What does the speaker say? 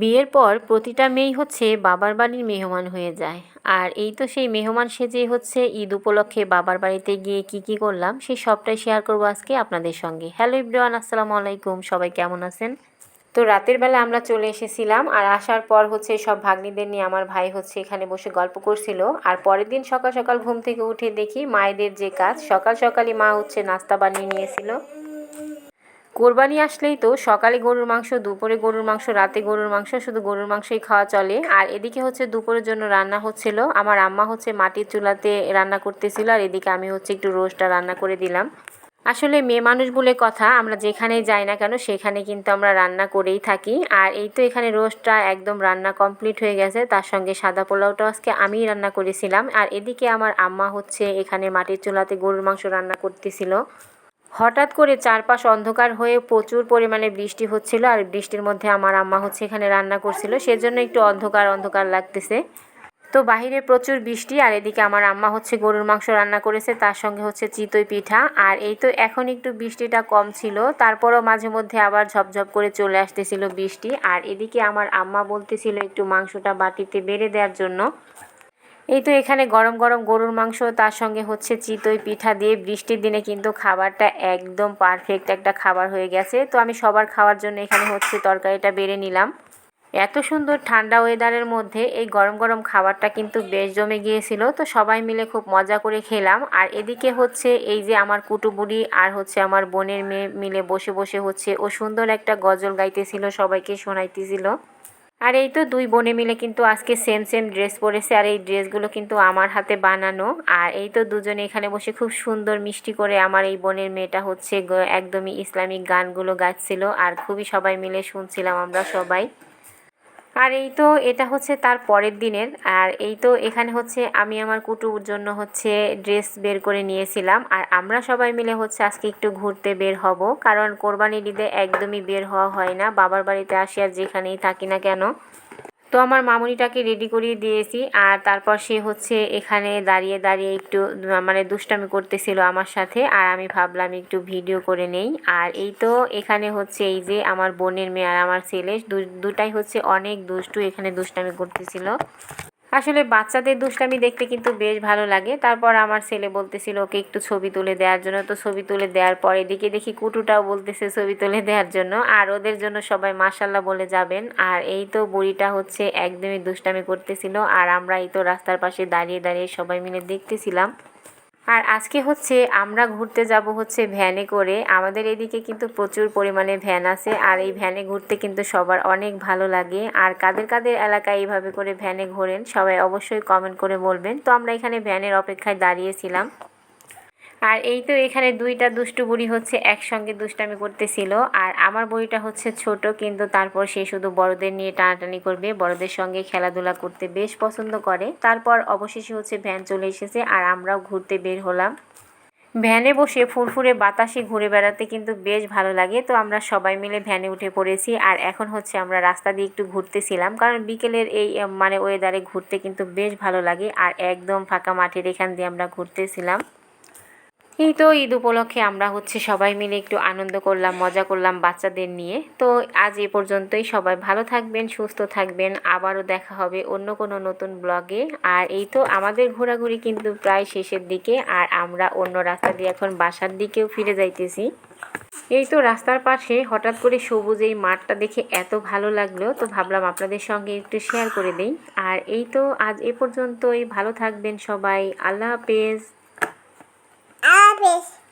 বিয়ের পর প্রতিটা মেয়েই হচ্ছে বাবার বাড়ির মেহমান হয়ে যায়। আর এই তো সেই মেহমান সেজে হচ্ছে ঈদ উপলক্ষে বাবার বাড়িতে গিয়ে কি কি করলাম, সেই সবটাই শেয়ার করব আজকে আপনাদের সঙ্গে। হ্যালো ইব্রান আসসালামু আলাইকুম, সবাই কেমন আছেন? তো রাতের বেলা আমরা চলে এসেছিলাম আর আসার পর হচ্ছে সব ভাগ্নিদের নিয়ে আমার ভাই হচ্ছে এখানে বসে গল্প করছিল। আর পরের দিন সকাল সকাল ঘুম থেকে উঠে দেখি মায়েদের যে কাজ, সকাল সকালই মা হচ্ছে নাস্তা বানিয়ে নিয়েছিল। কোরবানি আসলেই তো সকালে গরুর মাংস, দুপুরে গরুর মাংস, রাতে গরুর মাংস, শুধু গরুর মাংসই খাওয়া চলে। আর এদিকে হচ্ছে দুপুরের জন্য রান্না হচ্ছিল। আমার আম্মা হচ্ছে মাটির চুলাতে রান্না করতেছিল আর এদিকে আমি হচ্ছে একটু রোস্টটা রান্না করে দিলাম। আসলে মেয়ে মানুষ বলে কথা, আমরা যেখানেই যাই না কেন সেখানে কিন্তু আমরা রান্না করেই থাকি। আর এই তো এখানে রোস্টটা একদম রান্না কমপ্লিট হয়ে গেছে, তার সঙ্গে সাদা পোলাওটা আজকে আমিই রান্না করেছিলাম। আর এদিকে আমার আম্মা হচ্ছে এখানে মাটির চুলাতে গরুর মাংস রান্না করতেছিল। হঠাৎ করে চারপাশ অন্ধকার হয়ে প্রচুর পরিমাণে বৃষ্টি হচ্ছিল আর বৃষ্টির মধ্যে আমার আম্মা হচ্ছে এখানে রান্না করছিল। সেজন্য একটু অন্ধকার অন্ধকার লাগতেছে। তো বাহিরে প্রচুর বৃষ্টি আর এদিকে আমার আম্মা হচ্ছে গরুর মাংস রান্না করেছে, তার সঙ্গে হচ্ছে চিতই পিঠা। আর এই তো এখন একটু বৃষ্টিটা কম ছিল, তারপরও মাঝে মধ্যে আবার ঝপঝপ করে চলে আসতেছিল বৃষ্টি। আর এদিকে আমার আম্মা বলতেছিল একটু মাংসটা বাটিতে বেড়ে দেওয়ার জন্য। এই তো এখানে গরম গরম গরুর মাংস, তার সঙ্গে হচ্ছে চিতই পিঠা দিয়ে বৃষ্টির দিনে কিন্তু খাবারটা একদম পারফেক্ট একটা খাবার হয়ে গেছে। তো আমি সবার খাওয়ার জন্য এখানে হচ্ছে তরকারিটা বেড়ে নিলাম। এত সুন্দর ঠান্ডা ওয়েদারের মধ্যে এই গরম গরম খাবারটা কিন্তু বেশ জমে গিয়েছিল। তো সবাই মিলে খুব মজা করে খেলাম। আর এদিকে হচ্ছে এই যে আমার কুটুবুড়ি আর হচ্ছে আমার বোনের মেয়ে মিলে বসে বসে হচ্ছে ও সুন্দর একটা গজল গাইতেছিল, সবাইকে শোনাইতেছিল। আর এই তো দুই বোনে মিলে কিন্তু আজকে সেম সেম ড্রেস পরেছে, আর এই ড্রেসগুলো কিন্তু আমার হাতে বানানো। আর এই তো দুজনে এখানে বসে খুব সুন্দর মিষ্টি করে আমার এই বোনের মেয়েটা হচ্ছে একদমই ইসলামিক গানগুলো গাচ্ছিল। আর খুবই সবাই মিলে শুনছিলাম আমরা সবাই। আর এই তো এটা হচ্ছে তার পরের দিনের। আর এই তো এখানে হচ্ছে আমি আমার কুটুর জন্য হচ্ছে ড্রেস বের করে নিয়েছিলাম। আর আমরা সবাই মিলে হচ্ছে আজকে একটু ঘুরতে বের হব। কারণ কোরবানির ঈদে একদমই বের হওয়া হয় না। বাবার বাড়িতে আসি আর যেখানেই থাকি না কেন। তো আমার মামুনিটাকে রেডি করিয়ে দিয়েছি আর তারপর সে হচ্ছে এখানে দাঁড়িয়ে দাঁড়িয়ে একটু মানে দুষ্টামি করতেছিল আমার সাথে আর আমি ভাবলাম একটু ভিডিও করে নেই। আর এই তো এখানে হচ্ছে এই যে আমার বোনের মেয়ে আর আমার ছেলে দুটাই হচ্ছে অনেক দুষ্টু, এখানে দুষ্টামি করতেছিল। আসলে বাচ্চাদের দুষ্টামি দেখতে কিন্তু বেশ ভালো লাগে। তারপর আমার ছেলে বলতেছিল, ওকে একটু ছবি তুলে দেওয়ার জন্য। তো ছবি তুলে দেওয়ার পর এদিকে দেখি কুটুটাও বলতেছে ছবি তুলে দেওয়ার জন্য। আর ওদের জন্য সবাই মাসাল্লাহ বলে যাবেন। আর এই তো বুড়িটা হচ্ছে একদমই দুষ্টামি করতেছিল। আর আমরা এই তো রাস্তার পাশে দাঁড়িয়ে দাঁড়িয়ে সবাই মিলে দেখতেছিলাম। আর আজকে হচ্ছে আমরা ঘুরতে যাব হচ্ছে ভ্যানে করে। আমাদের এদিকে কিন্তু প্রচুর পরিমাণে ভ্যান আছে আর এই ভ্যানে ঘুরতে কিন্তু সবার অনেক ভালো লাগে। আর কাদের কাদের এলাকায় এইভাবে করে ভ্যানে ঘোরেন সবাই অবশ্যই কমেন্ট করে বলবেন। তো আমরা এখানে ভ্যানের অপেক্ষায় দাঁড়িয়েছিলাম। আর এই তো এখানে দুইটা দুষ্টু বুড়ি হচ্ছে একসঙ্গে দুষ্টামি করতেছিল। আর আমার বইটা হচ্ছে ছোট, কিন্তু তারপর সে শুধু বড়দের নিয়ে টানাটানি করবে, বড়দের সঙ্গে খেলাধুলা করতে বেশ পছন্দ করে। তারপর অবশেষে হচ্ছে ভ্যান চলে এসেছে আর আমরাও ঘুরতে বের হলাম। ভ্যানে বসে ফুরফুরে বাতাসে ঘুরে বেড়াতে কিন্তু বেশ ভালো লাগে। তো আমরা সবাই মিলে ভ্যানে উঠে পড়েছি আর এখন হচ্ছে আমরা রাস্তা দিয়ে একটু ঘুরতেছিলাম। কারণ বিকেলের এই মানে ওয়েদারে ঘুরতে কিন্তু বেশ ভালো লাগে। আর একদম ফাঁকা মাঠের এখান দিয়ে আমরা ঘুরতেছিলাম। এই তো ঈদ উপলক্ষে আমরা হচ্ছে সবাই মিলে একটু আনন্দ করলাম, মজা করলাম বাচ্চাদের নিয়ে। তো আজ এ পর্যন্তই। সবাই ভালো থাকবেন, সুস্থ থাকবেন। আবারও দেখা হবে অন্য কোনো নতুন ব্লগে। আর এই তো আমাদের ঘোরাঘুরি কিন্তু প্রায় শেষের দিকে। আর আমরা অন্য রাস্তা দিয়ে এখন বাসার দিকেও ফিরে যাইতেছি। এই তো রাস্তার পাশে হঠাৎ করে সবুজ এই মাঠটা দেখে এত ভালো লাগল। তো ভাবলাম আপনাদের সঙ্গে একটু শেয়ার করে দিই। আর এই তো আজ এ পর্যন্তই। ভালো থাকবেন সবাই। আল্লাহ হাফেজ। Parabéns.